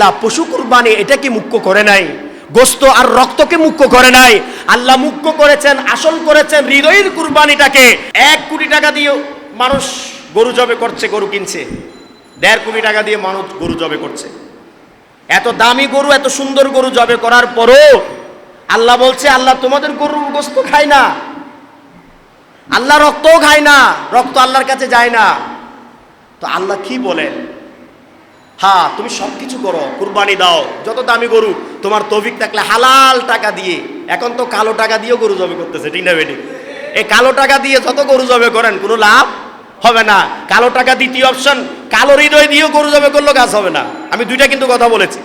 আল্লাহ পশু কুরবানি এটা কি মুখ্য করে নাই। গোস্ত আর রক্তকে মুখ্য করে নাই। আল্লাহ মুখ্য করেছেন, আসল করেছেন হৃদয়ের কুরবানিটাকে। এক কোটি টাকা দিয়ে মানুষ গরু জবে করছে, গরু কিনছে। দেড় কোটি টাকা দিয়ে মানুষ গরু জবে করছে। এত দামি গরু, এত সুন্দর গরু জবে করার পরও আল্লাহ বলছে, আল্লাহ তোমাদের গরুর গোস্ত খায় না। আল্লাহ রক্তও খায় না। রক্ত আল্লাহর কাছে যায় না। তো আল্লাহ কি বলেন? হ্যাঁ তুমি সব কিছু করো, কুরবানি দাও, যত দামি গরু, তোমার তৌফিক থাকলে হালাল টাকা দিয়ে। এখন তো কালো টাকা দিয়েও গরু জবে করতেছে, ঠিক না বেটি? এই কালো টাকা দিয়ে যত গরু জবে করেন, কোনো লাভ হবে না। কালো টাকা দ্বিতীয় অপশন, কালো হৃদয় দিয়েও গরু জবে করলেও কাজ হবে না। আমি দুইটা কিন্তু কথা বলেছি।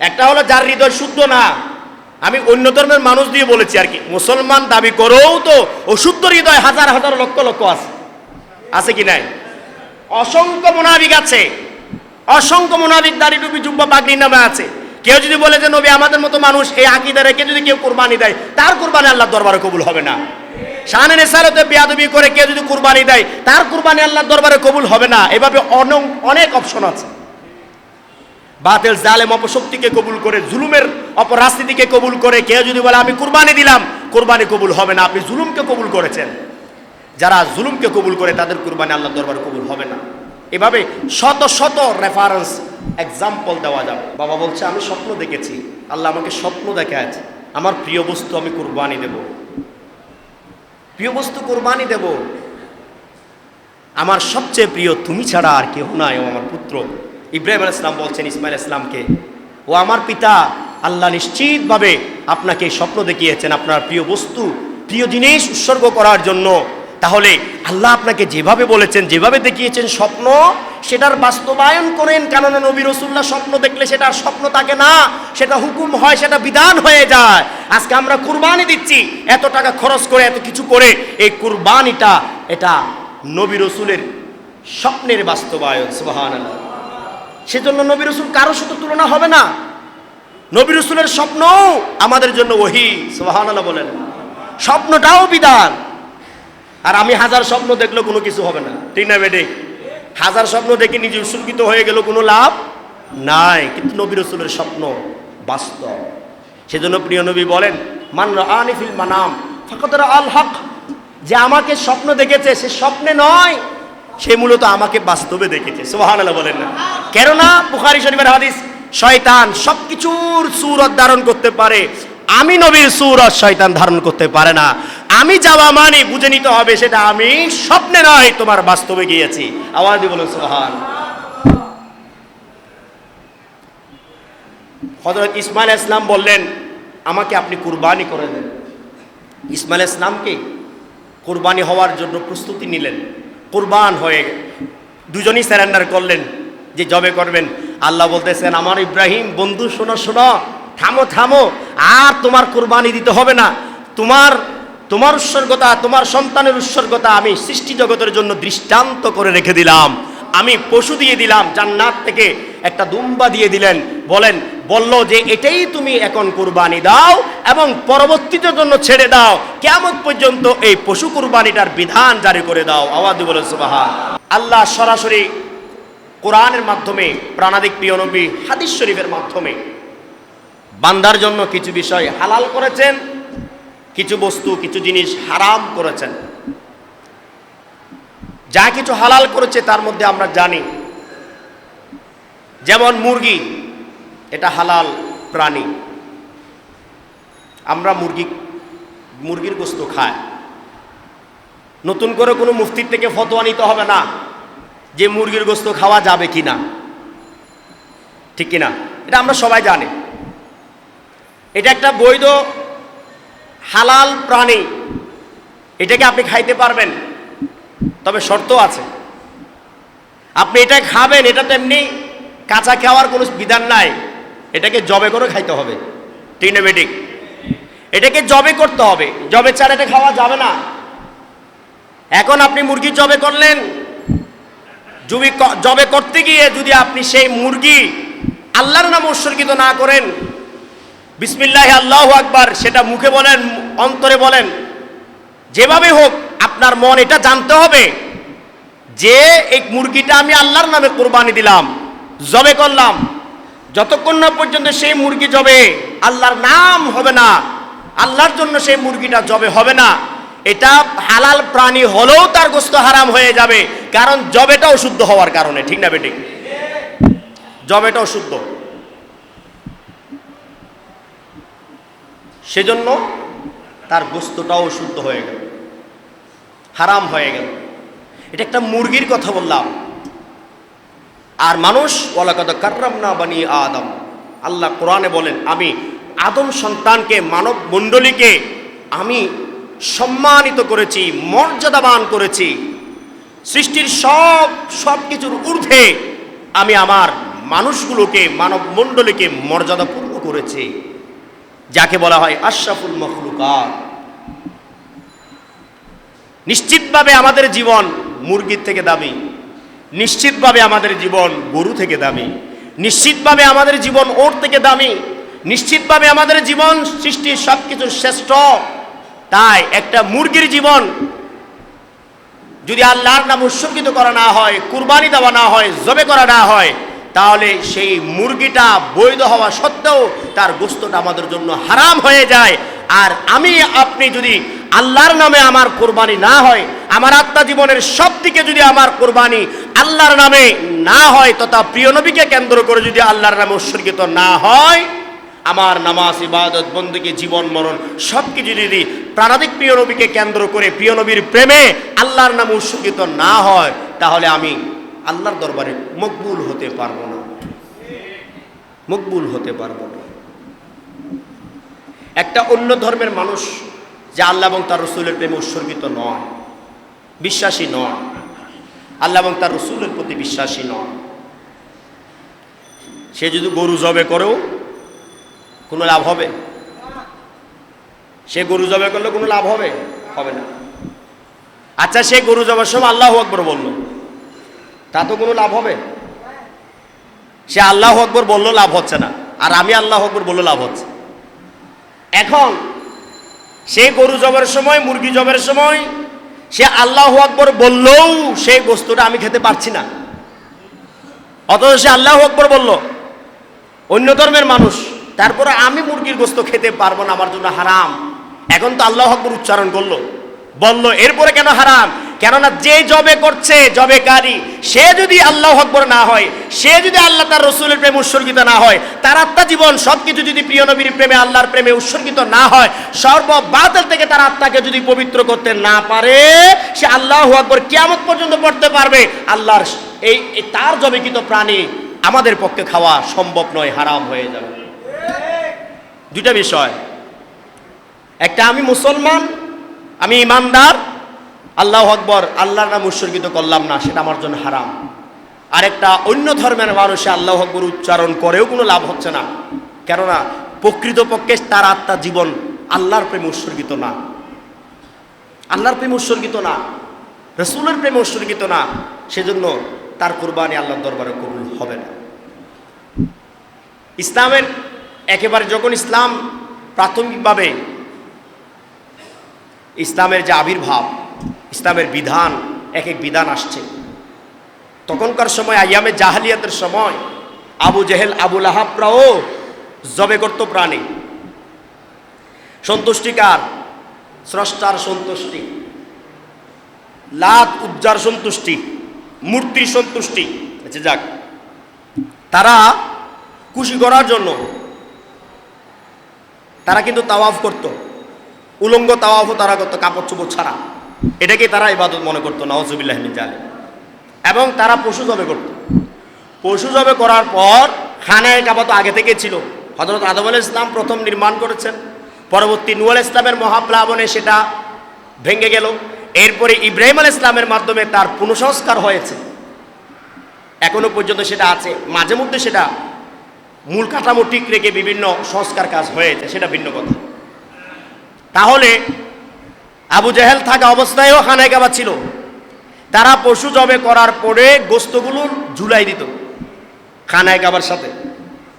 একটা হলো, যার হৃদয় শুদ্ধ না, আমি অন্য ধর্মের মানুষ দিয়ে বলেছি আর কি, মুসলমান দাবি করেও তো অশুদ্ধ হৃদয় হাজার হাজার লক্ষ লক্ষ আছে। আছে কি নাই? অসংখ্য মোনাবিক আছে। অসংখ্য মোনাবিক দাড়ি টুপি জুব্বা পাগড়ি নামে আছে। কেউ যদি বলে যে নবী আমাদের মতো মানুষ, এই আকিদা রেখে যদি কেউ কুরবানি দেয়, তার কুরবানি আল্লাহ দরবারে কবুল হবে না। শাহানে নেসারতে বেয়াদবি করে কেউ যদি কুরবানি দেয়, তার কুরবানি আল্লাহর দরবারে কবুল হবে না। এভাবে অন- অনেক অপশন আছে। বাতিল জালেম অপশক্তিকে কবুল করে, জুলুমের অপরাজনীতিকে কবুল করে, কেউ যদি বলে, আমি কুরবানি দিলাম কুরবানি কবুল হবে না। আপনি জুলুমকে কবুল করেছেন। যারা জুলুমকে কবুল করে, তাদের কুরবানি আল্লাহ দরবার কবুল হবে না। এভাবে শত শত রেফারেন্স এক্সাম্পল দেওয়া যাবে। বাবা বলছে, আমি স্বপ্ন দেখেছি। আল্লাহ আমাকে স্বপ্ন দেখাচ্ছে আমার প্রিয় বস্তু আমি কুরবানি দেব। প্রিয় বস্তু কুরবানি দেব। আমার সবচেয়ে প্রিয় তুমি ছাড়া আর কেউ নাই, ও আমার পুত্র। ইব্রাহিম আল ইসলাম বলছেন ইসমাইল ইসলামকে ও আমার পিতা, আল্লাহ নিশ্চিতভাবে আপনাকে স্বপ্ন দেখিয়েছেন। আপনার প্রিয় বস্তু, প্রিয় জিনিস উৎসর্গ করার জন্য তাহলে আল্লাহ আপনাকে যেভাবে বলেছেন, যেভাবে দেখিয়েছেন স্বপ্ন, সেটার বাস্তবায়ন করেন। কেননা নবী রসুল্লাহ স্বপ্ন দেখলে সেটা স্বপ্ন থাকে না, সেটা হুকুম হয়, সেটা বিধান হয়ে যায়। আজকে আমরা কুরবানি দিচ্ছি, এত টাকা খরচ করে, এত কিছু করে, এই কুরবানিটা, এটা নবী রসুলের স্বপ্নের বাস্তবায়ন সুবাহান সেজন্য নবী রসুল কারও সাথে তুলনা হবে না। নবী রসুলের স্বপ্ন আমাদের জন্য ওহি সুবাহান বলেন। স্বপ্নটাও বিধান। আর আমি হাজার স্বপ্ন দেখলেও কোনো কিছু হবে না। ঠিক না বেডে হাজার স্বপ্ন দেখে নিজে উৎসর্গিত হয়ে গেল কোনো লাভ নাই। কিন্তু নবী রসুলের স্বপ্ন বাস্তব। সেজন্য প্রিয় নবী বলেন মান আনিফিল মানাম ফকতরা আল হক। যে আমাকে স্বপ্ন দেখেছে সে স্বপ্নে নয় সে মূলত আমাকে বাস্তবে দেখেছে। সোহান বলেন না। কেননা বুখারি শরীফের হাদিস শয়তান সবকিছুর সুরত ধারণ করতে পারে আমি নবীর সুরত শয়তান ধারণ করতে পারে না। আমি যাওয়া মানে বুঝে নিতে হবে সেটা আমি স্বপ্নে নয়, তোমার বাস্তবে গিয়েছি। আওয়াজ দিয়ে বলুন সোহান হজরত ইসমাইল ইসলাম বললেন, আমাকে আপনি কুরবানি করে দেন। ইসমাইল ইসলামকে কুরবানি হওয়ার জন্য প্রস্তুতি নিলেন। কুরবান হয়ে দুজনই স্যারেন্ডার করলেন যে জবে করবেন। আল্লাহ বলতেছেন, আমার ইব্রাহিম, বন্ধু, শোনো শোনো, থামো থামো আর তোমার কুরবানি দিতে হবে না। তোমার তোমার উৎসর্গতা, তোমার সন্তানের উৎসর্গতা আমি সৃষ্টি জগতের জন্য দৃষ্টান্ত করে রেখে দিলাম। আমি পশু দিয়ে দিলাম, জান্নাত থেকে একটা দুম্বা দিয়ে দিলেন। বলেন, বলল যে এটাই তুমি এখন কুরবানি দাও এবং পরবর্তীতে জন্য ছেড়ে দাও। কেমন পর্যন্ত এই পশু কুরবানিটার বিধান জারি করে দাও। আওয়াজ বলে সুবাহান। আল্লাহ সরাসরি কোরআনের মাধ্যমে, প্রাণাদিক প্রিয় নবী, হাদিস শরীফের মাধ্যমে বান্দার জন্য কিছু বিষয় হালাল করেছেন, কিছু বস্তু, কিছু জিনিস হারাম করেছেন। যা কিছু হালাল করেছে তার মধ্যে আমরা জানি। যেমন মুরগি, এটা হালাল প্রাণী। আমরা মুরগি, মুরগির গোস্ত খাই। নতুন করে কোনো মুফতির থেকে ফতোয়া নিতে হবে না যে মুরগির গোস্ত খাওয়া যাবে কি না ঠিক কিনা? এটা আমরা সবাই জানি। এটা একটা বৈধ হালাল প্রাণী। এটাকে আপনি খাইতে পারবেন। তবে শর্ত আছে। আপনি এটা খাবেন, এটা তো এমনি কাঁচা খাওয়ার কোনো বিধান নাই। এটাকে জবে করে খাইতে হবে। টিনোমেটিক এটাকে জবে করতে হবে। জবে ছাড়া এটা খাওয়া যাবে না। এখন আপনি মুরগি জবে করলেন। জবে করতে গিয়ে যদি আপনি সেই মুরগি আল্লাহর নাম উৎসর্গিত না করেন বিসমিল্লাহ, আল্লাহ আকবার, সেটা মুখে বলেন, অন্তরে বলেন। যেভাবে হোক, আপনার মন এটা জানতে হবে যে এই মুরগিটা আমি আল্লাহর নামে কোরবানি দিলাম, জবে করলাম। যতক্ষণ না পর্যন্ত সেই মুরগি জবে, আল্লাহর নাম হবে না, আল্লাহর জন্য সেই মুরগিটা জবে হবে না। এটা হালাল প্রাণী হলেও তার গোস্ত হারাম হয়ে যাবে, কারণ জবেটা অশুদ্ধ হওয়ার কারণে, ঠিক না বেটি? জবেটা অশুদ্ধ সেজন্য তার গোস্তটাও শুদ্ধ হয়ে গেল, হারাম হয়ে গেল। এটা একটা মুরগির কথা বললাম। আর মানুষ ওলাকদ কার্রাম না বানি আদম। আল্লাহ কোরআনে বলেন, আমি আদম সন্তানকে, মানব মণ্ডলীকে আমি সম্মানিত করেছি, মর্যাদাবান করেছি। সৃষ্টির সব সব কিছুর ঊর্ধ্বে আমি আমার মানুষগুলোকে, মানব মণ্ডলীকে মর্যাদাপূর্ণ করেছি। যাকে বলা হয় আশরাফুল মখলুকাত। নিশ্চিতভাবে আমাদের জীবন মুরগির থেকে দামি। নিশ্চিতভাবে আমাদের জীবন গরু থেকে দামি। নিশ্চিতভাবে আমাদের জীবন ওর থেকে দামি। নিশ্চিতভাবে আমাদের জীবন সৃষ্টির সব কিছু শ্রেষ্ঠ। তাই একটা মুরগির জীবন যদি আল্লাহর নাম উৎসর্গিত করা না হয়, কুরবানি দেওয়া না হয়, জবে করা না হয় তাহলে সেই মুরগিটা বৈধ হওয়া সত্ত্বেও তার গোস্তটা আমাদের জন্য হারাম হয়ে যায়। আর আমি, আপনি যদি আল্লাহর নামে আমার কোরবানি না হয়, আমার আত্মা জীবনের সব দিকে যদি আমার কোরবানি আল্লাহর নামে না হয়, তথা প্রিয় নবীকে কেন্দ্র করে যদি আল্লাহর নামে উৎসর্গিত না হয়, আমার নামাজ, ইবাদত বন্দুকে জীবন, মরণ সব কিছু যদি প্রাণাদিক প্রিয় নবীকে কেন্দ্র করে, প্রিয় নবীর প্রেমে আল্লাহর নামে উৎসর্গিত না হয়, তাহলে আমি আল্লাহর দরবারে মকবুল হতে পারব না। মকবুল হতে পারব না। একটা অন্য ধর্মের মানুষ যে আল্লাহ এবং তার রসুলের প্রেমে উৎসর্গিত নয়, বিশ্বাসী নয়। আল্লাহ এবং তার রসুলের প্রতি বিশ্বাসী নয়। সে যদি গরু জবে করেও কোনো লাভ হবে? সে গরু জবে করলে কোনো লাভ হবে? হবে না। আচ্ছা সে গরু জবার সময় আল্লাহ আকবর বলল। তা তো কোনো লাভ হবে। সে আল্লাহ আকবর বলল, লাভ হচ্ছে না। আর আমি আল্লাহ আকবর বলল, লাভ হচ্ছে। এখন সে গরু জবের সময়, মুরগি জবের সময়, সে আল্লাহ আকবর বললেও সেই বস্তুটা আমি খেতে পারছি না। অথচ সে আল্লাহ আকবর বলল, অন্য ধর্মের মানুষ, তারপরে আমি মুরগির গোস্ত খেতে পারব না, আমার জন্য হারাম। এখন তো আল্লাহ আকবর উচ্চারণ করল, বলল, এরপরে কেন হারাম? কেননা যে জবে করছে, জবেকারী, সে যদি আল্লাহ আকবর না হয়, সে যদি আল্লাহ তার রসুলের প্রেমে উৎসর্গিত না হয়, তার আত্মা জীবন সব কিছু যদি প্রিয় নবীর প্রেমে, আল্লাহর প্রেমে উৎসর্গিত না হয় সর্ব বাতিল থেকে তার আত্মাকে যদি পবিত্র করতে না পারে, সে আল্লাহ আকবর কিয়ামত পর্যন্ত পড়তে পারবে। আল্লাহর এই এই তার জবেকৃত প্রাণী আমাদের পক্ষে খাওয়া সম্ভব নয়, হারাম হয়ে যাবে। দুইটা বিষয়। একটা, আমি মুসলমান, আমি ইমানদার আল্লাহ আকবর, আল্লাহর নাম উৎসর্গিত করলাম না, সেটা আমার জন্য হারাম। আরেকটা অন্য ধর্মের মানুষে আল্লাহ আকবর উচ্চারণ করেও কোনো লাভ হচ্ছে না। কেননা, প্রকৃতপক্ষে তার আত্মা জীবন আল্লাহর প্রেমে উৎসর্গিত না। আল্লাহর প্রেমে উৎসর্গিত না। রসুলের প্রেমে উৎসর্গিত না। সেজন্য তার কোরবানি আল্লাহর দরবারে কবুল হবে না। ইসলামের একেবারে যখন ইসলাম প্রাথমিকভাবে ইসলামের যে আবির্ভাব ইসলামের বিধান, এক এক বিধান আসছে। তখনকার সময়, আয়ামে জাহালিয়াতের সময়, আবু জেহেল, আবুল আহাবরাও জবে করত প্রাণী। সন্তুষ্টিকার স্রষ্টার সন্তুষ্টি। লাত উজ্জার সন্তুষ্টি, মূর্তির সন্তুষ্টি। আচ্ছা যাক। তারা খুশি করার জন্য, তারা কিন্তু তাওয়াফ করত। উলঙ্গ তাওয়াফও তারা করতো, কাপড় চোপড় ছাড়া। এটাকে তারা ইবাদত মনে করতো নওয়াজুবিল্লাহ জালে এবং তারা পশু জবে করত। পশু জবে করার পর খানায় কাবা তো আগে থেকে ছিল। হজরত আদম আল ইসলাম প্রথম নির্মাণ করেছেন। পরবর্তী নুয়াল ইসলামের মহাপ্লাবনে সেটা ভেঙে গেল। এরপরে ইব্রাহিম আল ইসলামের মাধ্যমে তার পুনঃসংস্কার হয়েছে। এখনও পর্যন্ত সেটা আছে। মাঝে মধ্যে সেটা মূল কাঠামো ঠিক রেখে বিভিন্ন সংস্কার কাজ হয়েছে, সেটা ভিন্ন কথা। তাহলে আবু জাহেল থাকা অবস্থায়ও খানায় কাবা ছিল। তারা পশু জবে করার পরে গোস্তগুলো ঝুলাই দিত, খানায় কাবার সাথে,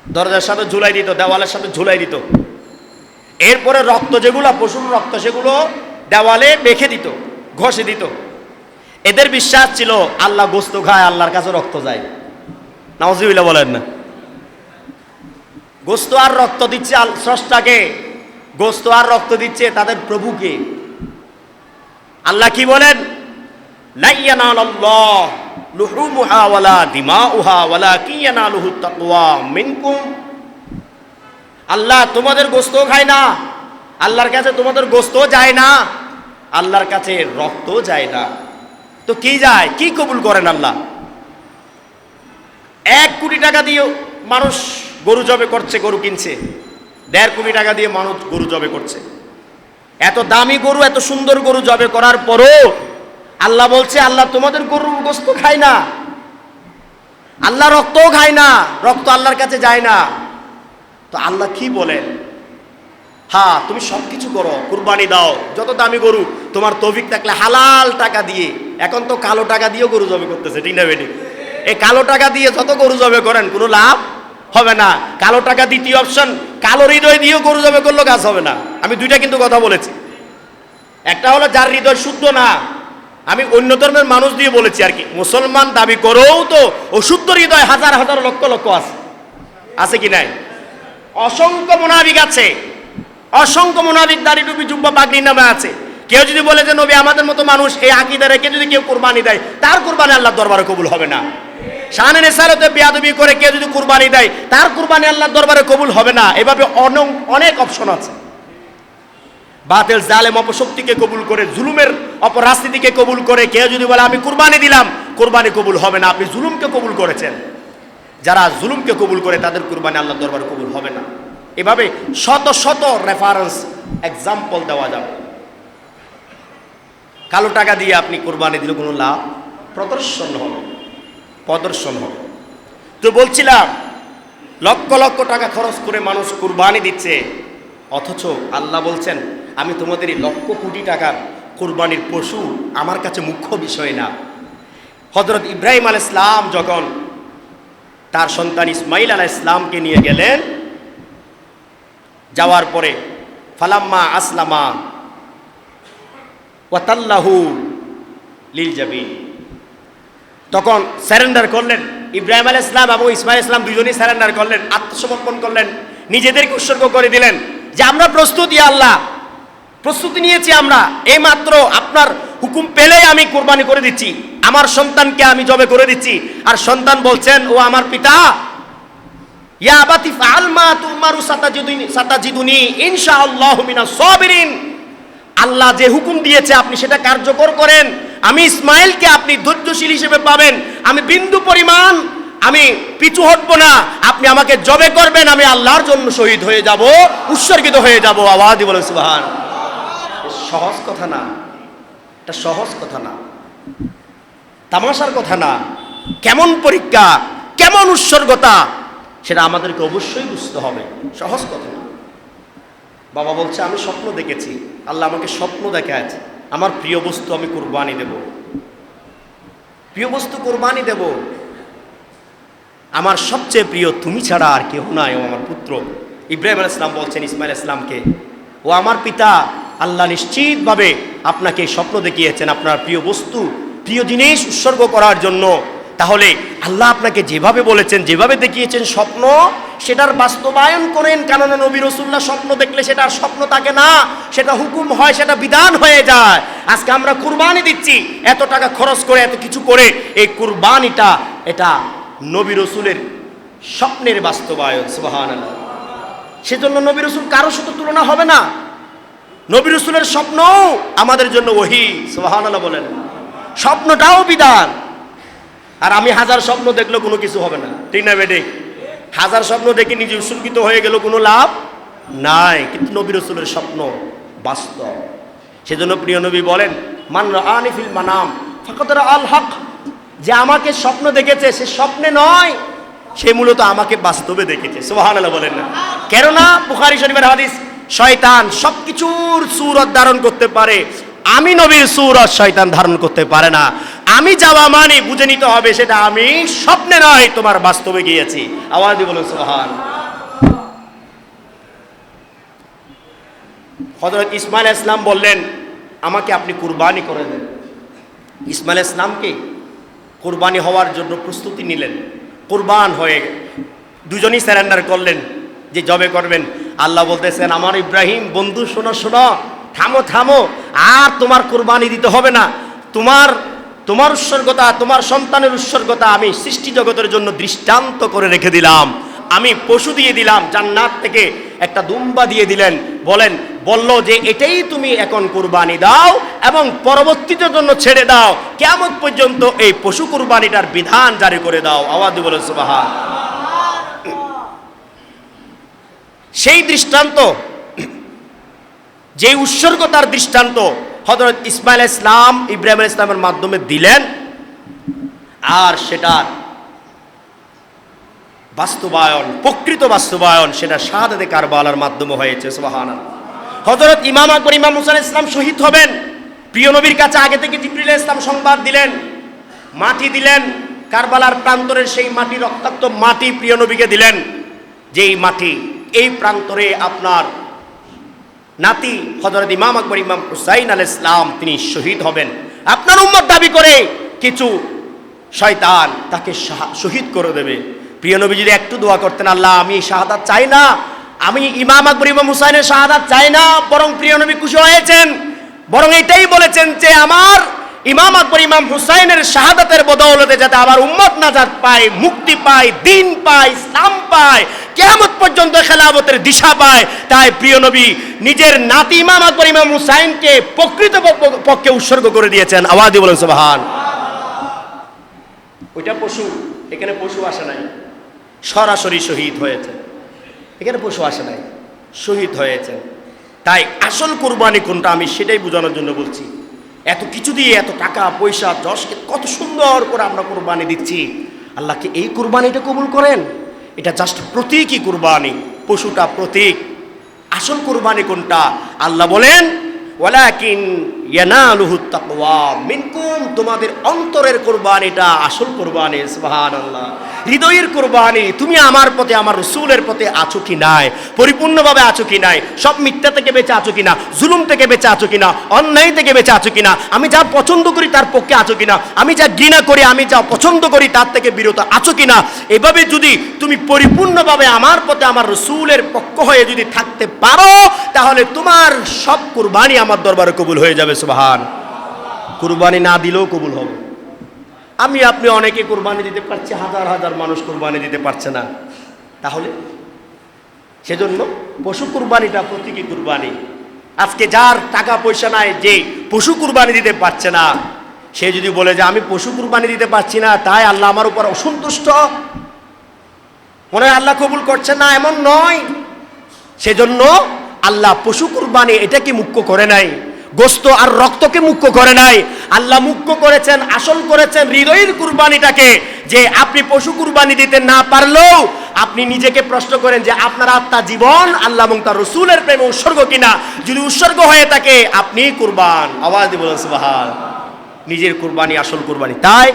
দরজার সাথে ঝুলাই দিত, দেওয়ালের সাথে ঝুলাই দিত। এরপরে রক্ত যেগুলো, পশুর রক্ত সেগুলো দেওয়ালে মেখে দিত, ঘষে দিত। এদের বিশ্বাস ছিল, আল্লাহ গোস্ত খায়, আল্লাহর কাছে রক্ত যায়। নাওজিবিল্লা বলেন না। গোস্ত আর রক্ত দিচ্ছে স্রষ্টাকে গোস্ত আর রক্ত দিচ্ছে তাদের প্রভুকে। আল্লাহ কি বলেন? আল্লাহ তোমাদের গোস্ত খায় না, আল্লাহর কাছে তোমাদের গোস্ত যায় না, আল্লাহর কাছে রক্ত যায় না। তো কি যায়? কি কবুল করেন আল্লাহ? এক কোটি টাকা দিয়ে মানুষ গরু জবে করছে, গরু কিনছে। দেড় কোটি টাকা দিয়ে মানুষ গরু জবে করছে। এত দামি গরু, এত সুন্দর গরু জবে করার পরও আল্লাহ বলছে, আল্লাহ তোমাদের গরু গোস্ত খায় না। আল্লাহ রক্তও খায় না, রক্ত আল্লাহর কাছে যায় না। তো আল্লাহ কি বলেন? হ্যাঁ তুমি সব কিছু করো, কুরবানি দাও, যত দামি গরু, তোমার তৌফিক থাকলে হালাল টাকা দিয়ে, এখন তো কালো টাকা দিয়েও গরু জবে করতেছে, ঠিক না বেটি? এই কালো টাকা দিয়ে যত গরু জবে করেন, কোনো লাভ হবে না। কালো টাকা দ্বিতীয় অপশন কালো হৃদয় দিয়েও গরু জবে করলেও কাজ হবে না। আমি দুইটা কিন্তু কথা বলেছি। একটা হলো যার হৃদয় শুদ্ধ না, আমি অন্য ধর্মের মানুষ দিয়ে বলেছি আর কি, মুসলমান দাবি করেও তো অশুদ্ধ হৃদয় হাজার হাজার লক্ষ লক্ষ আছে। আছে কি নাই? অসংখ্য মোনাবিক আছে। অসংখ্য মোনাবিক দাড়ি টুপি জুব্বা পাগড়ি নামে আছে। কেউ যদি বলে যে, নবী আমাদের মতো মানুষ, এই আকিদা রেখে যদি কেউ কোরবানি দেয়, তার কুরবানি আল্লাহ দরবারে কবুল হবে না। শাহানের এসারতে বেয়াদবি করে কেউ যদি কুরবানি দেয়, তার কুরবানি আল্লাহ দরবারে কবুল হবে না। এভাবে অন- অনেক অপশন আছে। বাতিল জালেম অপশক্তিকে কবুল করে, জুলুমের অপরাজনীতিকে কবুল করে কেউ যদি বলে, আমি কুরবানি দিলাম কুরবানি কবুল হবে না। আপনি জুলুমকে কবুল করেছেন। যারা জুলুমকে কবুল করে, তাদের কুরবানি আল্লাহ দরবারে কবুল হবে না। এভাবে শত শত রেফারেন্স এক্সাম্পল দেওয়া যাবে। কালো টাকা দিয়ে আপনি কোরবানি দিলে কোনো লাভ, প্রদর্শন হবে। প্রদর্শন হবে তো বলছিলাম, লক্ষ লক্ষ টাকা খরচ করে মানুষ কুরবানি দিচ্ছে, অথচ আল্লাহ বলছেন, আমি তোমাদের এই লক্ষ কোটি টাকার কুরবানির পশু আমার কাছে মুখ্য বিষয় না। হজরত ইব্রাহিম আল ইসলাম যখন তার সন্তান ইসমাইল আলাহ ইসলামকে নিয়ে গেলেন, যাওয়ার পরে ফালাম্মা আসলামা ওয়াতাল্লাহু লিল জাবিন। তখন স্যারেন্ডার করলেন। ইব্রাহিম আল ইসলাম এবং ইসমাইল ইসলাম দুজনেই স্যারেন্ডার করলেন, আত্মসমর্পণ করলেন, নিজেদেরকে উৎসর্গ করে দিলেন। যে আমরা প্রস্তুত, ইয়া আল্লাহ, প্রস্তুতি নিয়েছি আমরা। এই মাত্র আপনার হুকুম পেলেই আমি কোরবানি করে দিচ্ছি। আমার সন্তানকে আমি জবে করে দিচ্ছি। আর সন্তান বলছেন, ও আমার পিতা, ইয়া আবাতি ফাআল মা তুমারু সাতাজিদুনি সাতাজিদুনি, ইনশাআল্লাহু মিনাস সাবিরিন। আল্লাহ যে হুকুম দিয়েছে, আপনি সেটা কার্যকর করেন। আমি ইসমাইলকে আপনি ধৈর্যশীল হিসেবে পাবেন। আমি বিন্দু পরিমাণ, আমি পিছু হটবো না। আপনি আমাকে জবে করবেন, আমি আল্লাহর জন্য শহীদ হয়ে যাব, উৎসর্গিত হয়ে যাব। আওয়াজ বলে সুবহান। সহজ কথা না। এটা সহজ কথা না। তামাশার কথা না। কেমন পরীক্ষা, কেমন উৎসর্গতা, সেটা আমাদেরকে অবশ্যই বুঝতে হবে। সহজ কথা বাবা বলছে, আমি স্বপ্ন দেখেছি। আল্লাহ আমাকে স্বপ্ন দেখাচ্ছে আমার প্রিয় বস্তু আমি কোরবানি দেব। প্রিয় বস্তু কোরবানি দেব। আমার সবচেয়ে প্রিয় তুমি ছাড়া আর কেউ নাই, ও আমার পুত্র। ইব্রাহিম ইসলাম বলছেন ইসমাইল ইসলামকে ও আমার পিতা, আল্লাহ নিশ্চিতভাবে আপনাকে স্বপ্ন দেখিয়েছেন আপনার প্রিয় বস্তু, প্রিয় জিনিস উৎসর্গ করার জন্য। তাহলে আল্লাহ আপনাকে যেভাবে বলেছেন, যেভাবে দেখিয়েছেন স্বপ্ন, সেটার বাস্তবায়ন করেন। কেননা নবী রসুল্লাহ স্বপ্ন দেখলে সেটা স্বপ্ন থাকে না, সেটা হুকুম হয়, সেটা বিধান হয়ে যায়। আজকে আমরা কুরবানি দিচ্ছি, এত টাকা খরচ করে, এত কিছু করে, এই কুরবানিটা এটা নবী রসুলের স্বপ্নের বাস্তবায়ন সুবাহান সেজন্য নবী রসুল কারও সাথে তুলনা হবে না। নবী রসুলের স্বপ্ন আমাদের জন্য ওহি সুবাহান বলেন। স্বপ্নটাও বিধান। আর আমি হাজার স্বপ্ন দেখলেও কোনো কিছু হবে না। ঠিক না বেডে হাজার স্বপ্ন দেখে নিজে উৎসর্গিত হয়ে গেল কোনো লাভ নাই। কিন্তু নবী রসুলের স্বপ্ন বাস্তব। সেজন্য প্রিয় নবী বলেন, মান আনিফিল মানাম ফকতরা আল হক। যে আমাকে স্বপ্ন দেখেছে, সে স্বপ্নে নয়, সে মূলত আমাকে বাস্তবে দেখেছে। সুবহানাল্লাহ বলেন না। কেননা বুখারী শরীফের হাদিস, শয়তান সবকিছুর সুরত ধারণ করতে পারে। আমি নবীর সুরত শয়তান ধারণ করতে পারে না। আমি যাওয়া মানে বুঝে নিতে হবে, সেটা আমি স্বপ্নে নয়, তোমার বাস্তবে গিয়েছি। আওয়াজ দিয়ে বলুন, সুবহান। হজরত ইসমাইল ইসলাম বললেন, আমাকে আপনি কুরবানি করে দেন। ইসমাইল ইসলামকে কুরবানি হওয়ার জন্য প্রস্তুতি নিলেন। কুরবান হয়ে দুজনই স্যারেন্ডার করলেন, যে জবে করবেন। আল্লাহ বলতেছেন, আমার ইব্রাহিম, বন্ধু, শোনো শোনো, থামো থামো, আর তোমার কোরবানি দিতে হবে না। তোমার তোমার উৎসর্গতা, তোমার সন্তানের উৎসর্গতা আমি সৃষ্টি জগতের জন্য দৃষ্টান্ত করে রেখে দিলাম। আমি পশু দিয়ে দিলাম, জান্নাত থেকে একটা দুম্বা দিয়ে দিলেন। বলেন, বলল যে এটাই তুমি এখন কুরবানি দাও এবং পরবর্তীতে জন্য ছেড়ে দাও। কেমন পর্যন্ত এই পশু কুরবানিটার বিধান জারি করে দাও। আওয়াজ বলে সুবাহান। সেই দৃষ্টান্ত, যে উৎসর্গতার দৃষ্টান্ত হজরত ইসমাইল ইসলাম, ইব্রাহিম ইসলামের মাধ্যমে দিলেন আর সেটার বাস্তবায়ন, প্রকৃত বাস্তবায়ন সেটা শাহাদাতে কারবালার মাধ্যমে হয়েছে সুবাহান হজরত ইমাম আকবর, ইমাম মুসান ইসলাম শহীদ হবেন। প্রিয় নবীর কাছে আগে থেকে জিবরিল ইসলাম সংবাদ দিলেন, মাটি দিলেন, কারবালার প্রান্তরের সেই মাটি, রক্তাক্ত মাটি প্রিয় নবীকে দিলেন। যেই মাটি, এই প্রান্তরে আপনার নাতি হজরত ইমাম আকবর, ইমাম হুসাইন আল ইসলাম তিনি শহীদ হবেন। আপনার উম্মত দাবি করে কিছু শয়তান তাকে শাহ- শহীদ করে দেবে। প্রিয় নবী যদি একটু দোয়া করতেন, আল্লাহ, আমি শাহাদাত চাই না। আমি ইমাম আকবর, ইমাম হুসাইনের শাহাদাত চাই না, বরং প্রিয় নবী খুশি হয়েছেন। বরং এটাই বলেছেন যে, আমার ইমাম আকবর, ইমাম হুসাইনের শাহাদাতের বদৌলতে যাতে আমার উম্মত নাজাত পায়, মুক্তি পায়, দিন পায়, ইসলাম পায় কেয়ামত পর্যন্ত খেলাবতের দিশা পায়। তাই প্রিয় নবী, নিজের নাতি ইমাম আকবর, ইমাম হুসাইনকে প্রকৃত পক্ষে উৎসর্গ করে দিয়েছেন। আওয়াজি বলেন, সুবহান। ওইটা পশু, এখানে পশু আসে নাই। সরাসরি শহীদ হয়েছে। এখানে পশু আসে নাই, শহীদ হয়েছে। তাই আসল কোরবানি কোনটা আমি সেটাই বোঝানোর জন্য বলছি। এত কিছু দিয়ে, এত টাকা, পয়সা যশকে কত সুন্দর করে আমরা কোরবানি দিচ্ছি। আল্লাহকে এই কোরবানিটা কবুল করেন? এটা জাস্ট প্রতীকই কুরবানি পশুটা প্রতীক। আসল কুরবানি কোনটা? আল্লাহ বলেন ওয়ালাকিন ইয়ানালুহু তাকওয়া। মিনকুম, তোমাদের অন্তরের আসল সুবহানাল্লাহ। হৃদয়ের তুমি আমার পথে আমার পথে আছো কি নাই? পরিপূর্ণভাবে আছো কি নাই? সব মিথ্যা থেকে বেঁচে আছো কিনা? জুলুম থেকে বেঁচে আছো কিনা? অন্যায় থেকে বেঁচে আছো কিনা? আমি যা পছন্দ করি তার পক্ষে আছো কিনা? আমি যা ঘৃণা করি, আমি যা পছন্দ করি তার থেকে বিরত আছো কিনা? এভাবে যদি তুমি পরিপূর্ণভাবে আমার পথে, আমার রসুলের পক্ষ হয়ে যদি থাকতে পারো, তাহলে তোমার সব কুরবানি আমার দরবারে কবুল হয়ে যাবে, সুবাহান। কুরবানি না দিলেও কবুল হবে। আমি, আপনি অনেকে কোরবানি দিতে পারছি, হাজার হাজার মানুষ কোরবানি দিতে পারছে না। তাহলে? সেজন্য পশু কুরবানিটা প্রতীকী কুরবানি। আজকে যার টাকা পয়সা নাই, যে পশু কুরবানি দিতে পারছে না, সে যদি বলে যে আমি পশু কুরবানি দিতে পারছি না, তাই আল্লাহ আমার উপর অসন্তুষ্ট। মনে হয় আল্লাহ কবুল করছে না, এমন নয়। সেজন্য আল্লাহ পশু কুরবানি এটাকে মুখ্য করে নাই। গোস্ত আর রক্তকে মুখ্য করে নাই। আল্লাহ মুখ্য করেছেন, আসল করেছেন হৃদয়ের কুরবানিটাকে, যে আপনি পশু কুরবানি দিতে না পারলেও আপনি নিজেকে প্রশ্ন করেন যে আপনার আত্মা জীবন আল্লাহ এবং তার রসুলের প্রেমে উৎসর্গ কিনা? যদি উৎসর্গ হয়ে থাকে, আপনি কুরবান। আওয়াজ দিব সুবাহান। নিজের কুরবানি, আসল কুরবানি। তাই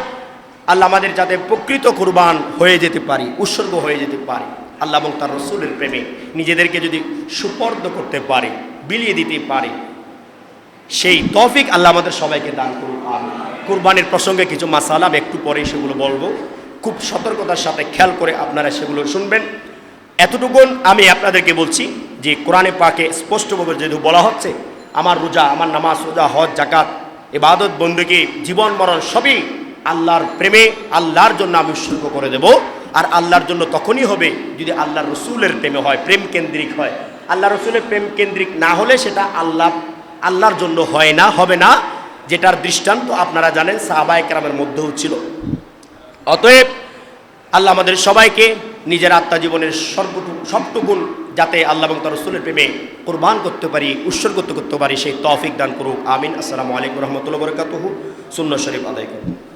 আল্লাহ আমাদের যাতে প্রকৃত কুরবান হয়ে যেতে পারি, উৎসর্গ হয়ে যেতে পারি। আল্লাহ এবং তার রসুলের প্রেমে নিজেদেরকে যদি সুপর্দ করতে পারে, বিলিয়ে দিতে পারে, সেই তৌফিক আল্লাহ আমাদের সবাইকে দান করুন আমিন। কুরবানির প্রসঙ্গে কিছু মাসালা আমি একটু পরেই সেগুলো বলব। খুব সতর্কতার সাথে খেয়াল করে আপনারা সেগুলো শুনবেন। এতটুকুন আমি আপনাদেরকে বলছি যে কোরআনে পাকে স্পষ্টভাবে যেহেতু বলা হচ্ছে, আমার রোজা, আমার নামাজ, রোজা, হজ জাকাত এবাদত বন্দুকে জীবন, মরণ সবই আল্লাহর প্রেমে, আল্লাহর জন্য আমি উৎসর্গ করে দেব। আর আল্লাহর জন্য তখনই হবে যদি আল্লাহ রসুলের প্রেমে হয়, প্রেম কেন্দ্রিক হয়। আল্লাহ রসুলের প্রেম কেন্দ্রিক না হলে সেটা আল্লাহ, আল্লাহর জন্য হয় না, হবে না, যেটার দৃষ্টান্ত আপনারা জানেন সাহাবায় কেরামের মধ্যেও ছিল। অতএব আল্লাহ আমাদের সবাইকে নিজের আত্মা জীবনের সর্বটুকু, সবটুকুন যাতে আল্লাহ এবং তার রসুলের প্রেমে কোরবান করতে পারি, উৎসর্গ করতে পারি, সেই তৌফিক দান করুক। আমিন। আসসালামু আলাইকুম রহমতুল্লাহ বরকাতহু। সুন্ন শরীফ আদায় করুন